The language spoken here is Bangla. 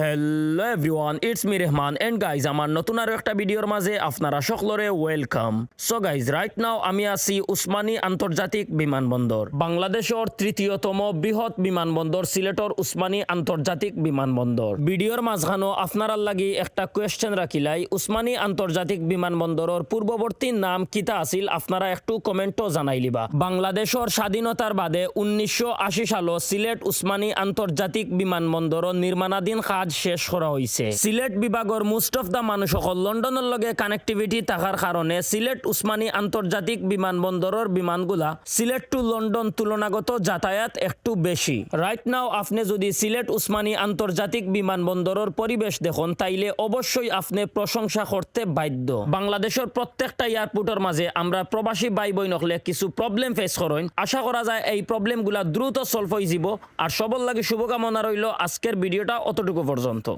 Hello everyone it's me Rehman and guys আমার নতুন আরও একটা ভিডিওর মাঝে আপনারা সকলরে welcome so guys right now আমি আছি উসমানী আন্তর্জাতিক বিমানবন্দর। বাংলাদেশের তৃতীয়তম বৃহৎ বিমানবন্দর সিলেটর উসমানী আন্তর্জাতিক বিমানবন্দর। ভিডিওর মাঝখানো আপনার লাগি একটা কোয়েশ্চেন রাখিলাই, উসমানী আন্তর্জাতিক বিমানবন্দরের পূর্ববর্তী নাম কিতা আছিল আপনারা একটু কমেন্টও জানাই লিবা বাংলাদেশের স্বাধীনতার বাদে উনিশশো আশি সালো সিলেট উসমানী আন্তর্জাতিক বিমানবন্দর নির্মাণাধীন কাজ শেষ করা হয়েছে সিলেট বিভাগের মোস্ট অফ দ্য মানুষ সকল লন্ডনের লগে কানেক্টিভিটি থাকার কারণে সিলেট উসমানী আন্তর্জাতিক বিমানবন্দরের বিমানগুলা সিলেট টু লন্ডন তুলনাগত যাতায়াত একটু বেশি রাইট নাও আপনি যদি সিলেট উসমানী আন্তর্জাতিক বিমানবন্দরের পরিবেশ দেখুন, তাইলে অবশ্যই আপনি প্রশংসা করতে বাধ্য। বাংলাদেশের প্রত্যেকটা এয়ারপোর্টের মাঝে আমরা প্রবাসী ভাই বই নকলে কিছু প্রবলেম ফেস করেন। আশা করা যায় এই প্রবলেমগুলা দ্রুত সলভ হয়ে যাব। আর সবল লাগে শুভকামনা রইল। আজকের ভিডিওটা অতটুকু পর্যন্ত।